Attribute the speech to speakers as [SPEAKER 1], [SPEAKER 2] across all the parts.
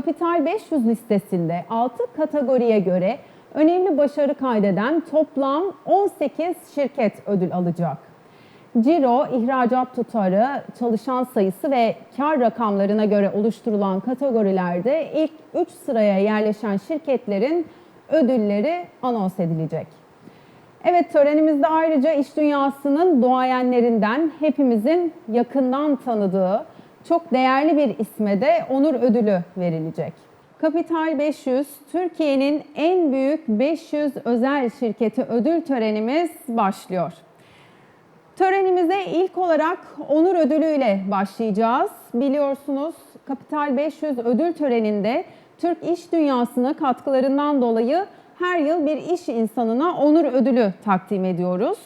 [SPEAKER 1] Kapital 500 listesinde 6 kategoriye göre önemli başarı kaydeden toplam 18 şirket ödül alacak. Ciro, ihracat tutarı, çalışan sayısı ve kar rakamlarına göre oluşturulan kategorilerde ilk 3 sıraya yerleşen şirketlerin ödülleri anons edilecek. Evet törenimizde ayrıca iş dünyasının duayenlerinden hepimizin yakından tanıdığı çok değerli bir isme de onur ödülü verilecek. Kapital 500, Türkiye'nin en büyük 500 özel şirketi ödül törenimiz başlıyor. Törenimize ilk olarak onur ödülüyle başlayacağız. Biliyorsunuz Kapital 500 ödül töreninde Türk iş dünyasına katkılarından dolayı her yıl bir iş insanına onur ödülü takdim ediyoruz.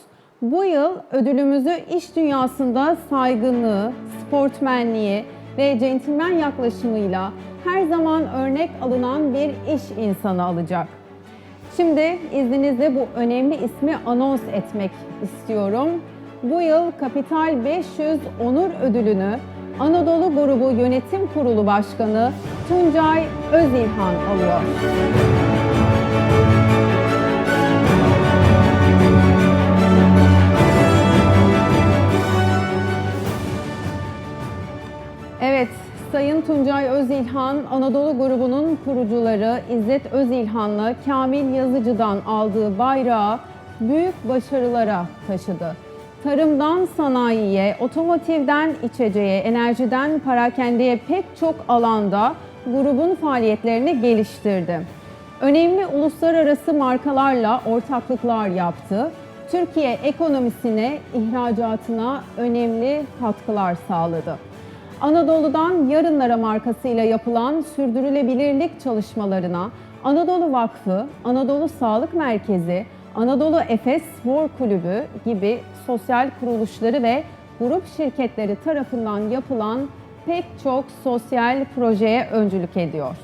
[SPEAKER 1] Bu yıl ödülümüzü iş dünyasında saygınlığı, sportmenliği ve centilmen yaklaşımıyla her zaman örnek alınan bir iş insanı alacak. Şimdi izninizle bu önemli ismi anons etmek istiyorum. Bu yıl Kapital 500 Onur Ödülünü Anadolu Grubu Yönetim Kurulu Başkanı Tuncay Özilhan alıyor. Evet, Sayın Tuncay Özilhan, Anadolu grubunun kurucuları İzzet Özilhan'la Kamil Yazıcı'dan aldığı bayrağı büyük başarılara taşıdı. Tarımdan sanayiye, otomotivden içeceğe, enerjiden parakendeye pek çok alanda grubun faaliyetlerini geliştirdi. Önemli uluslararası markalarla ortaklıklar yaptı. Türkiye ekonomisine, ihracatına önemli katkılar sağladı. Anadolu'dan Yarınlara markasıyla yapılan sürdürülebilirlik çalışmalarına Anadolu Vakfı, Anadolu Sağlık Merkezi, Anadolu Efes Spor Kulübü gibi sosyal kuruluşları ve grup şirketleri tarafından yapılan pek çok sosyal projeye öncülük ediyor.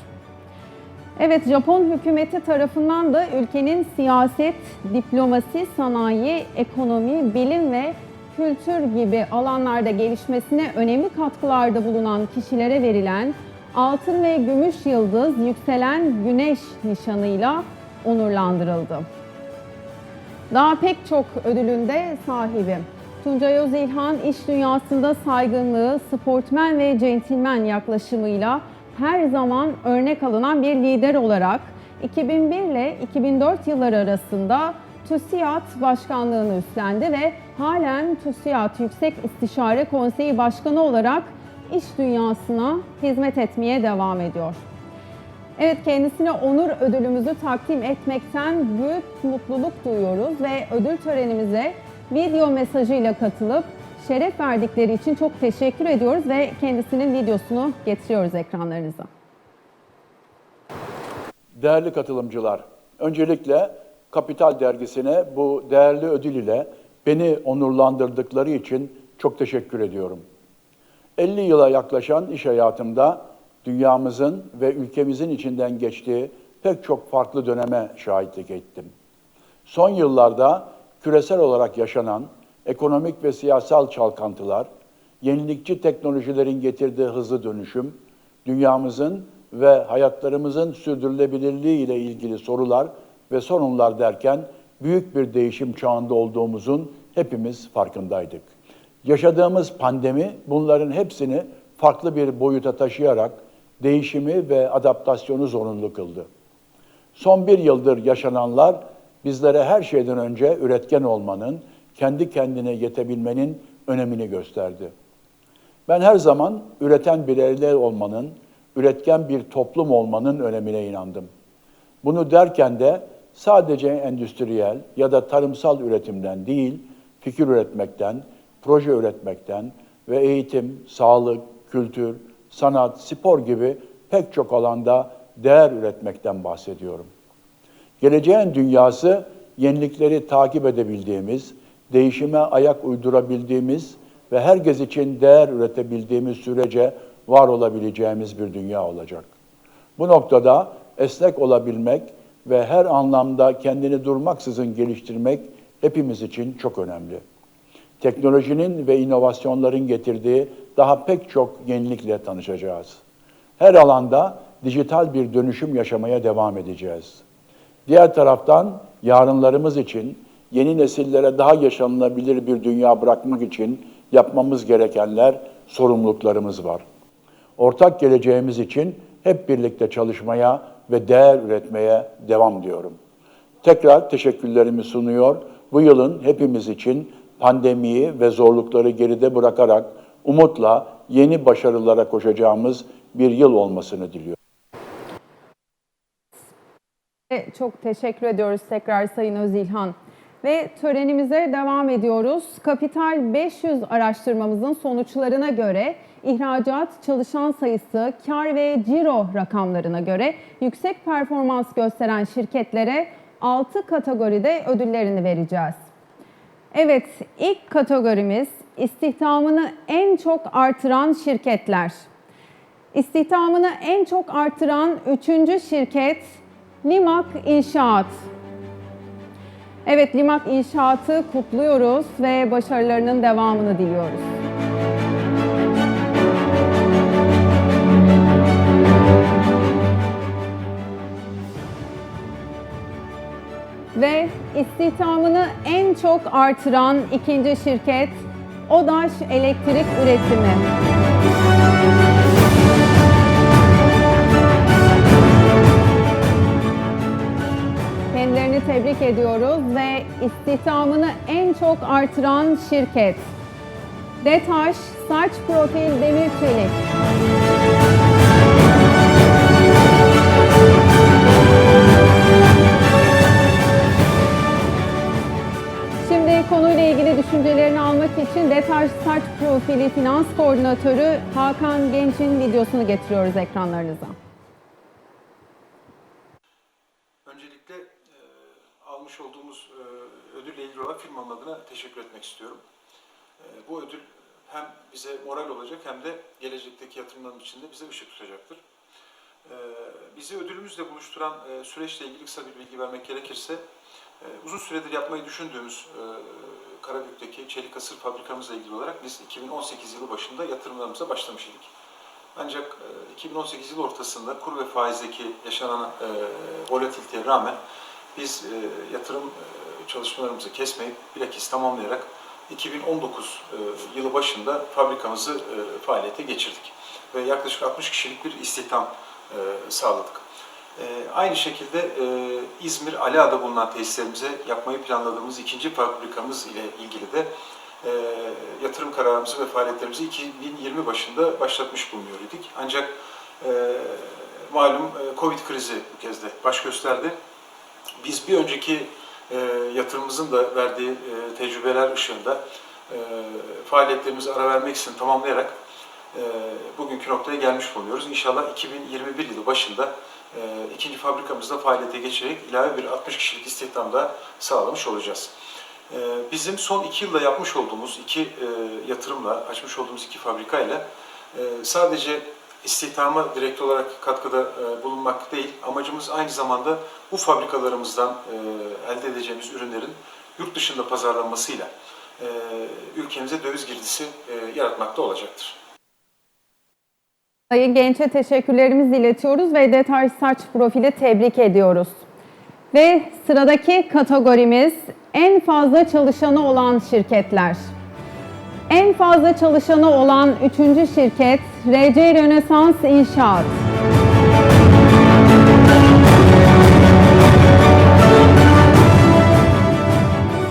[SPEAKER 1] Evet, Japon hükümeti tarafından da ülkenin siyaset, diplomasi, sanayi, ekonomi, bilim ve kültür gibi alanlarda gelişmesine önemli katkılarda bulunan kişilere verilen altın ve gümüş yıldız yükselen güneş nişanıyla onurlandırıldı. Daha pek çok ödülünde sahibi. Tuncay Özilhan iş dünyasında saygınlığı, sportmen ve centilmen yaklaşımıyla her zaman örnek alınan bir lider olarak 2001 ile 2004 yılları arasında TÜSİAD Başkanlığını üstlendi ve halen TÜSİAD Yüksek İstişare Konseyi Başkanı olarak iş dünyasına hizmet etmeye devam ediyor. Evet kendisine onur ödülümüzü takdim etmekten büyük mutluluk duyuyoruz ve ödül törenimize video mesajıyla katılıp şeref verdikleri için çok teşekkür ediyoruz ve kendisinin videosunu getiriyoruz ekranlarınıza.
[SPEAKER 2] Değerli katılımcılar, öncelikle Kapital Dergisi'ne bu değerli ödül ile beni onurlandırdıkları için çok teşekkür ediyorum. 50 yıla yaklaşan iş hayatımda dünyamızın ve ülkemizin içinden geçtiği pek çok farklı döneme şahitlik ettim. Son yıllarda küresel olarak yaşanan ekonomik ve siyasal çalkantılar, yenilikçi teknolojilerin getirdiği hızlı dönüşüm, dünyamızın ve hayatlarımızın sürdürülebilirliği ile ilgili sorular ve sorunlar derken büyük bir değişim çağında olduğumuzun hepimiz farkındaydık. Yaşadığımız pandemi bunların hepsini farklı bir boyuta taşıyarak değişimi ve adaptasyonu zorunlu kıldı. Son bir yıldır yaşananlar bizlere her şeyden önce üretken olmanın, kendi kendine yetebilmenin önemini gösterdi. Ben her zaman üreten bireyler olmanın, üretken bir toplum olmanın önemine inandım. Bunu derken de sadece endüstriyel ya da tarımsal üretimden değil, fikir üretmekten, proje üretmekten ve eğitim, sağlık, kültür, sanat, spor gibi pek çok alanda değer üretmekten bahsediyorum. Geleceğin dünyası yenilikleri takip edebildiğimiz, değişime ayak uydurabildiğimiz ve herkes için değer üretebildiğimiz sürece var olabileceğimiz bir dünya olacak. Bu noktada esnek olabilmek ve her anlamda kendini durmaksızın geliştirmek hepimiz için çok önemli. Teknolojinin ve inovasyonların getirdiği daha pek çok yenilikle tanışacağız. Her alanda dijital bir dönüşüm yaşamaya devam edeceğiz. Diğer taraftan yarınlarımız için yeni nesillere daha yaşanılabilir bir dünya bırakmak için yapmamız gerekenler, sorumluluklarımız var. Ortak geleceğimiz için hep birlikte çalışmaya ve değer üretmeye devam diyorum. Tekrar teşekkürlerimi sunuyor. Bu yılın hepimiz için pandemiyi ve zorlukları geride bırakarak umutla yeni başarılara koşacağımız bir yıl olmasını diliyorum.
[SPEAKER 1] Çok teşekkür ediyoruz tekrar Sayın Özilhan. Ve törenimize devam ediyoruz. Kapital 500 araştırmamızın sonuçlarına göre ihracat, çalışan sayısı, kar ve ciro rakamlarına göre yüksek performans gösteren şirketlere 6 kategoride ödüllerini vereceğiz. Evet, ilk kategorimiz istihdamını en çok artıran şirketler. İstihdamını en çok artıran üçüncü şirket Limak İnşaat. Evet, Limak İnşaat'ı kutluyoruz ve başarılarının devamını diliyoruz. Ve istihdamını en çok artıran ikinci şirket Odaş Elektrik Üretimi. Kendilerini tebrik ediyoruz ve istihdamını en çok artıran şirket Detaş Saç Profil Demir Çelik. İçin Detaş Saç Profili Finans Koordinatörü Hakan Genç'in videosunu getiriyoruz ekranlarınıza.
[SPEAKER 3] Öncelikle e, almış olduğumuz e, ödülle ilgili olarak firmanın adına teşekkür etmek istiyorum. E, bu ödül hem bize moral olacak hem de gelecekteki yatırımların içinde bize ışık tutacaktır. E, bizi ödülümüzle buluşturan e, süreçle ilgili kısa bir bilgi vermek gerekirse, e, uzun süredir yapmayı düşündüğümüz e, Karabük'teki çelik asır fabrikamızla ilgili olarak biz 2018 yılı başında yatırımlarımıza başlamış idik. Ancak e, 2018 yılı ortasında kur ve faizdeki yaşanan e, volatiliteye rağmen biz e, yatırım e, çalışmalarımızı kesmeyip bilakis tamamlayarak 2019 e, yılı başında fabrikamızı e, faaliyete geçirdik. Ve yaklaşık 60 kişilik bir istihdam e, sağladık. E, aynı şekilde e, İzmir Aliağa'da bulunan tesislerimize yapmayı planladığımız ikinci fabrikamız ile ilgili de e, yatırım kararımızı ve faaliyetlerimizi 2020 başında başlatmış bulunuyor idik. Ancak e, malum Covid krizi bu kez de baş gösterdi. Biz bir önceki e, yatırımımızın da verdiği tecrübeler ışığında faaliyetlerimizi ara vermek için tamamlayarak e, bugünkü noktaya gelmiş bulunuyoruz. İnşallah 2021 yılı başında e, ikinci fabrikamızda faaliyete geçerek ilave bir 60 kişilik istihdam da sağlamış olacağız. E, bizim son iki yılda yapmış olduğumuz iki e, yatırımla, açmış olduğumuz iki fabrikayla e, sadece istihdama direkt olarak katkıda e, bulunmak değil, amacımız aynı zamanda bu fabrikalarımızdan e, elde edeceğimiz ürünlerin yurt dışında pazarlanmasıyla e, ülkemize döviz girdisi e, yaratmakta olacaktır.
[SPEAKER 1] Sayın Genç'e teşekkürlerimizi iletiyoruz ve Detaş Saç Profili tebrik ediyoruz. Ve sıradaki kategorimiz en fazla çalışanı olan şirketler. En fazla çalışanı olan üçüncü şirket RC Rönesans İnşaat.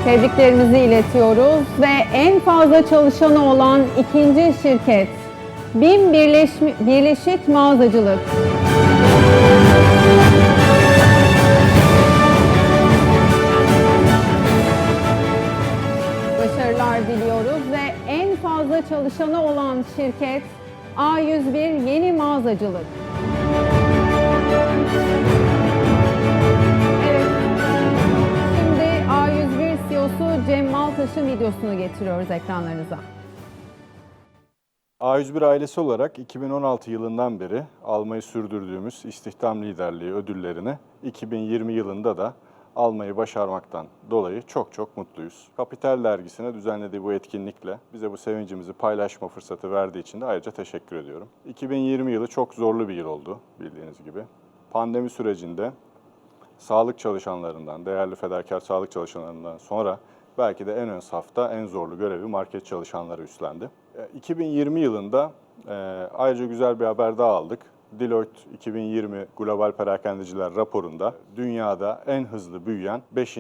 [SPEAKER 1] Tebriklerimizi iletiyoruz ve en fazla çalışanı olan ikinci şirket BİM Birleşmi- Birleşik Mağazacılık. Başarılar diliyoruz ve en fazla çalışanı olan şirket A101 Yeni Mağazacılık. Evet. Şimdi A101 CEO'su Cem Maltaş'ın videosunu getiriyoruz ekranlarınıza.
[SPEAKER 4] A101 ailesi olarak 2016 yılından beri almayı sürdürdüğümüz istihdam liderliği ödüllerini 2020 yılında da almayı başarmaktan dolayı çok çok mutluyuz. Kapital Dergisi'ne düzenlediği bu etkinlikle bize bu sevincimizi paylaşma fırsatı verdiği için de ayrıca teşekkür ediyorum. 2020 yılı çok zorlu bir yıl oldu bildiğiniz gibi. Pandemi sürecinde sağlık çalışanlarından, değerli fedakar sağlık çalışanlarından sonra belki de en ön safta en zorlu görevi market çalışanları üstlendi. E, 2020 yılında e, ayrıca güzel bir haber daha aldık. Deloitte 2020 Global Perakendeciler raporunda dünyada en hızlı büyüyen 5.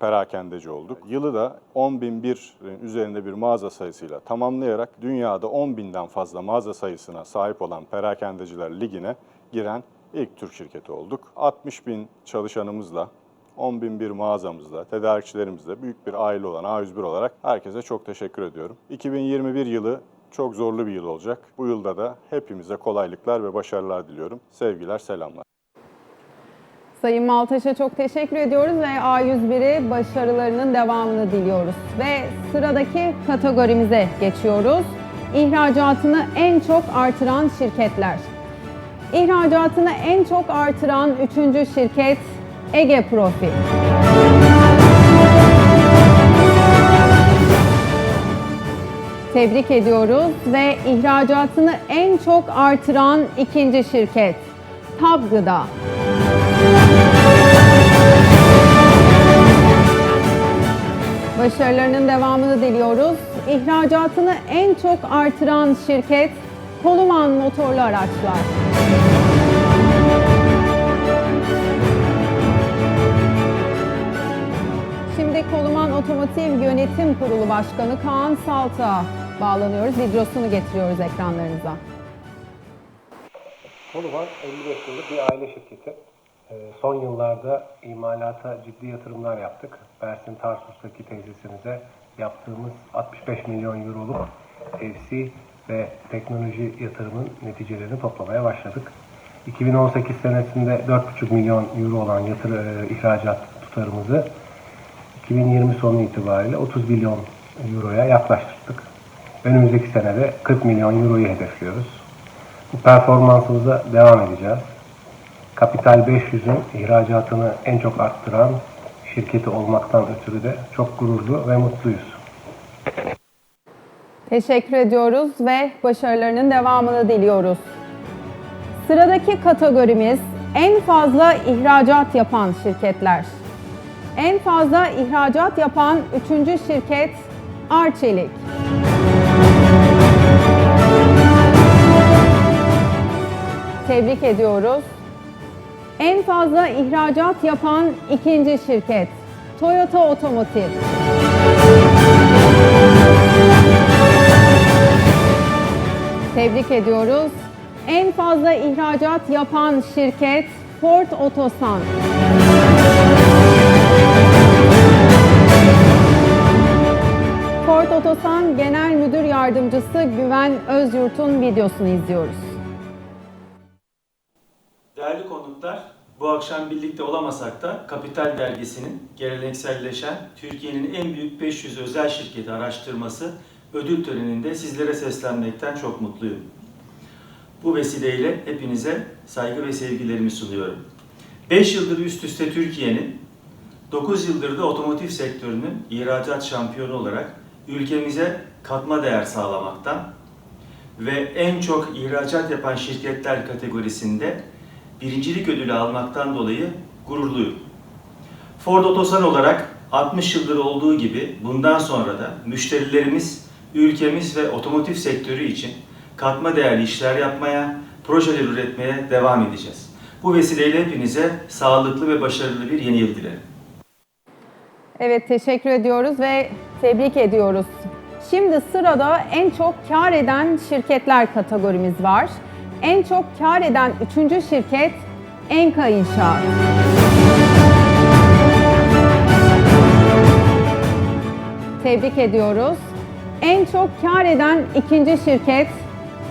[SPEAKER 4] perakendeci olduk. Yılı da 10.001 üzerinde bir mağaza sayısıyla tamamlayarak dünyada 10.000'den fazla mağaza sayısına sahip olan Perakendeciler Ligi'ne giren ilk Türk şirketi olduk. 60 bin çalışanımızla, 10 bin bir mağazamızla, tedarikçilerimizle büyük bir aile olan A101 olarak herkese çok teşekkür ediyorum. 2021 yılı çok zorlu bir yıl olacak. Bu yılda da hepimize kolaylıklar ve başarılar diliyorum. Sevgiler, selamlar.
[SPEAKER 1] Sayın Maltaş'a çok teşekkür ediyoruz ve A101'i başarılarının devamını diliyoruz. Ve sıradaki kategorimize geçiyoruz. İhracatını en çok artıran şirketler. İhracatını en çok artıran üçüncü şirket Ege Profil. Tebrik ediyoruz ve ihracatını en çok artıran ikinci şirket Tab Gıda. Başarılarının devamını diliyoruz. İhracatını en çok artıran şirket Koluman Motorlu Araçlar. Koluman Otomotiv Yönetim Kurulu Başkanı Kaan Salt'a bağlanıyoruz. Videosunu getiriyoruz ekranlarınıza.
[SPEAKER 5] Koluman 55 yıllık bir aile şirketi. Ee, Son yıllarda imalata ciddi yatırımlar yaptık. Bersin Tarsus'taki tesisimize yaptığımız 65 milyon euroluk FC ve teknoloji yatırımın neticelerini toplamaya başladık. 2018 senesinde 4,5 milyon euro olan yatır, e, ihracat tutarımızı 2020 sonu itibariyle 30 milyon euroya yaklaştırdık. Önümüzdeki senede 40 milyon euroyu hedefliyoruz. Bu performansımıza devam edeceğiz. Kapital 500'ün ihracatını en çok arttıran şirketi olmaktan ötürü de çok gururlu ve mutluyuz.
[SPEAKER 1] Teşekkür ediyoruz ve başarılarının devamını diliyoruz. Sıradaki kategorimiz en fazla ihracat yapan şirketler. En fazla ihracat yapan üçüncü şirket Arçelik. Tebrik ediyoruz. En fazla ihracat yapan ikinci şirket Toyota Otomotiv. Tebrik ediyoruz. En fazla ihracat yapan şirket Ford Otosan. Güven Özyurt'un videosunu izliyoruz.
[SPEAKER 6] Değerli konuklar, bu akşam birlikte olamasak da Kapital Dergisi'nin gelenekselleşen Türkiye'nin en büyük 500 özel şirketi araştırması ödül töreninde sizlere seslenmekten çok mutluyum. Bu vesileyle hepinize saygı ve sevgilerimi sunuyorum. 5 yıldır üst üste Türkiye'nin, 9 yıldır da otomotiv sektörünün ihracat şampiyonu olarak ülkemize katma değer sağlamaktan ve en çok ihracat yapan şirketler kategorisinde birincilik ödülü almaktan dolayı gururluyum. Ford Otosan olarak 60 yıldır olduğu gibi bundan sonra da müşterilerimiz, ülkemiz ve otomotiv sektörü için katma değerli işler yapmaya, projeler üretmeye devam edeceğiz. Bu vesileyle hepinize sağlıklı ve başarılı bir yeni yıl dilerim.
[SPEAKER 1] Evet teşekkür ediyoruz ve tebrik ediyoruz. Şimdi sırada en çok kar eden şirketler kategorimiz var. En çok kar eden üçüncü şirket Enka İnşaat. Tebrik ediyoruz. En çok kar eden ikinci şirket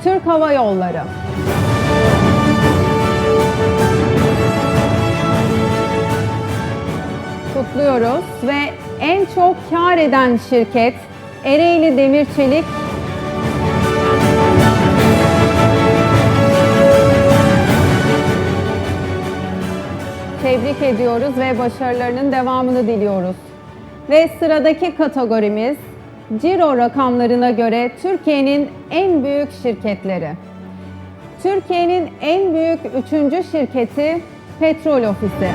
[SPEAKER 1] Türk Hava Yolları. kutluyoruz ve en çok kar eden şirket Ereğli Demir Çelik tebrik ediyoruz ve başarılarının devamını diliyoruz. Ve sıradaki kategorimiz Ciro rakamlarına göre Türkiye'nin en büyük şirketleri. Türkiye'nin en büyük üçüncü şirketi Petrol Ofisi.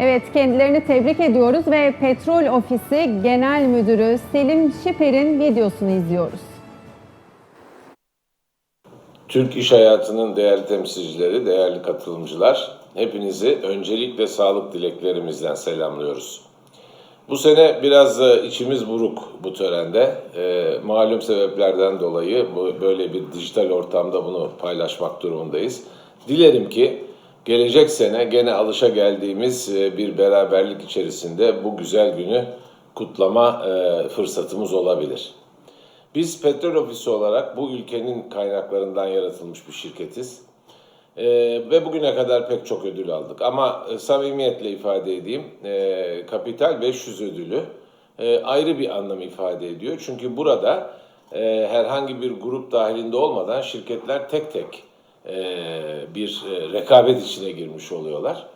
[SPEAKER 1] Evet, kendilerini tebrik ediyoruz ve Petrol Ofisi Genel Müdürü Selim Şiper'in videosunu izliyoruz.
[SPEAKER 7] Türk iş hayatının değerli temsilcileri, değerli katılımcılar, hepinizi öncelikle sağlık dileklerimizden selamlıyoruz. Bu sene biraz e, içimiz buruk bu törende. E, malum sebeplerden dolayı böyle bir dijital ortamda bunu paylaşmak durumundayız. Dilerim ki gelecek sene gene alışa geldiğimiz e, bir beraberlik içerisinde bu güzel günü kutlama e, fırsatımız olabilir. Biz petrol ofisi olarak bu ülkenin kaynaklarından yaratılmış bir şirketiz. Ee, ve bugüne kadar pek çok ödül aldık. Ama e, samimiyetle ifade edeyim, e, Kapital 500 ödülü e, ayrı bir anlam ifade ediyor. Çünkü burada e, herhangi bir grup dahilinde olmadan şirketler tek tek bir e, rekabet içine girmiş oluyorlar.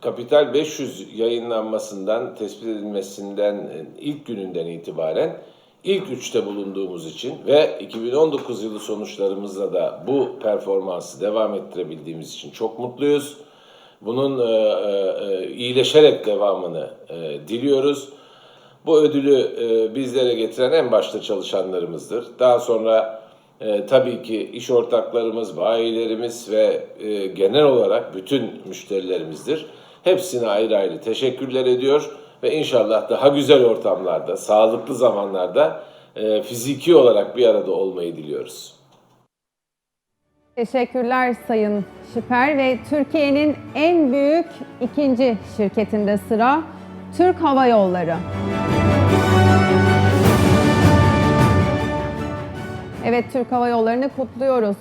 [SPEAKER 7] Kapital 500 yayınlanmasından, tespit edilmesinden e, ilk gününden itibaren ilk üçte bulunduğumuz için ve 2019 yılı sonuçlarımızla da bu performansı devam ettirebildiğimiz için çok mutluyuz. Bunun e, e, iyileşerek devamını e, diliyoruz. Bu ödülü e, bizlere getiren en başta çalışanlarımızdır. Daha sonra e, tabii ki iş ortaklarımız, bayilerimiz ve e, genel olarak bütün müşterilerimizdir. Hepsine ayrı ayrı teşekkürler ediyor ve inşallah daha güzel ortamlarda, sağlıklı zamanlarda e, fiziki olarak bir arada olmayı diliyoruz.
[SPEAKER 1] Teşekkürler Sayın Şiper ve Türkiye'nin en büyük ikinci şirketinde sıra Türk Hava Yolları. Evet Türk Hava Yolları'nı kutluyoruz.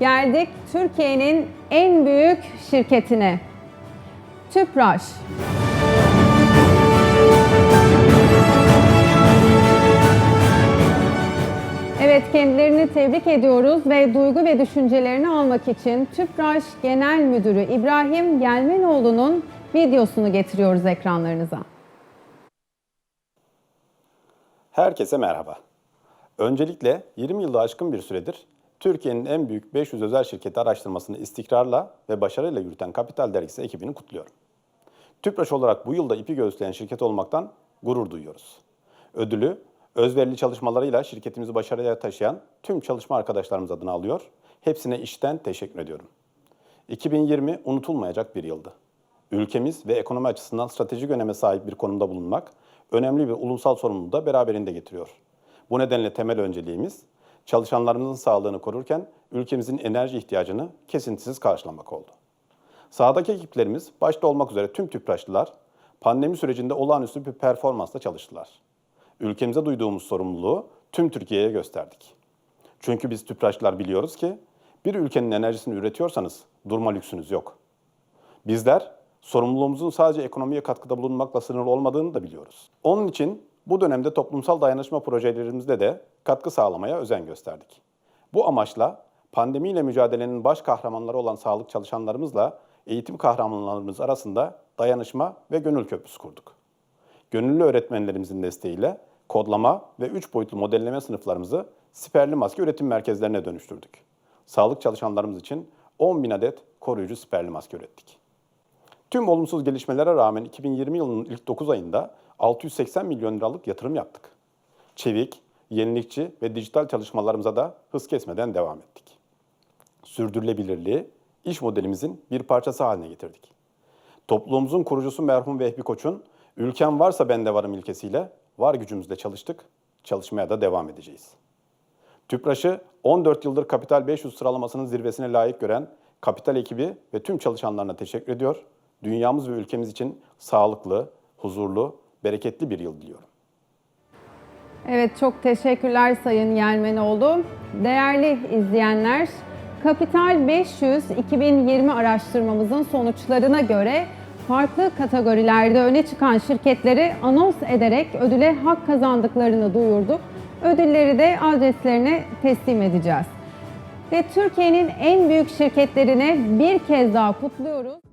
[SPEAKER 1] Geldik Türkiye'nin en büyük şirketine. Tüpraş. Evet kendilerini tebrik ediyoruz ve duygu ve düşüncelerini almak için Tüpraş Genel Müdürü İbrahim Gelmenoğlu'nun videosunu getiriyoruz ekranlarınıza.
[SPEAKER 8] Herkese merhaba. Öncelikle 20 yılı aşkın bir süredir Türkiye'nin en büyük 500 özel şirketi araştırmasını istikrarla ve başarıyla yürüten Kapital Dergisi ekibini kutluyorum. Tüpraş olarak bu yılda ipi göğüsleyen şirket olmaktan gurur duyuyoruz. Ödülü özverili çalışmalarıyla şirketimizi başarıya taşıyan tüm çalışma arkadaşlarımız adına alıyor. Hepsine işten teşekkür ediyorum. 2020 unutulmayacak bir yıldı. Ülkemiz ve ekonomi açısından stratejik öneme sahip bir konumda bulunmak önemli bir ulusal sorumluluğu da beraberinde getiriyor. Bu nedenle temel önceliğimiz çalışanlarımızın sağlığını korurken ülkemizin enerji ihtiyacını kesintisiz karşılamak oldu. Sahadaki ekiplerimiz başta olmak üzere tüm tüpraşlılar pandemi sürecinde olağanüstü bir performansla çalıştılar. Ülkemize duyduğumuz sorumluluğu tüm Türkiye'ye gösterdik. Çünkü biz tüpraşlılar biliyoruz ki bir ülkenin enerjisini üretiyorsanız durma lüksünüz yok. Bizler sorumluluğumuzun sadece ekonomiye katkıda bulunmakla sınırlı olmadığını da biliyoruz. Onun için bu dönemde toplumsal dayanışma projelerimizde de katkı sağlamaya özen gösterdik. Bu amaçla pandemiyle mücadelenin baş kahramanları olan sağlık çalışanlarımızla eğitim kahramanlarımız arasında dayanışma ve gönül köprüsü kurduk. Gönüllü öğretmenlerimizin desteğiyle kodlama ve 3 boyutlu modelleme sınıflarımızı siperli maske üretim merkezlerine dönüştürdük. Sağlık çalışanlarımız için 10 bin adet koruyucu siperli maske ürettik. Tüm olumsuz gelişmelere rağmen 2020 yılının ilk 9 ayında 680 milyon liralık yatırım yaptık. Çevik, yenilikçi ve dijital çalışmalarımıza da hız kesmeden devam ettik. Sürdürülebilirliği iş modelimizin bir parçası haline getirdik. Topluluğumuzun kurucusu merhum Vehbi Koç'un ülkem varsa ben de varım ilkesiyle var gücümüzle çalıştık, çalışmaya da devam edeceğiz. Tüpraş'ı 14 yıldır Kapital 500 sıralamasının zirvesine layık gören Kapital ekibi ve tüm çalışanlarına teşekkür ediyor. Dünyamız ve ülkemiz için sağlıklı, huzurlu, bereketli bir yıl diliyorum.
[SPEAKER 1] Evet çok teşekkürler Sayın Yelmenoğlu. Değerli izleyenler, Kapital 500 2020 araştırmamızın sonuçlarına göre farklı kategorilerde öne çıkan şirketleri anons ederek ödüle hak kazandıklarını duyurduk. Ödülleri de adreslerine teslim edeceğiz. ve Türkiye'nin en büyük şirketlerini bir kez daha kutluyoruz.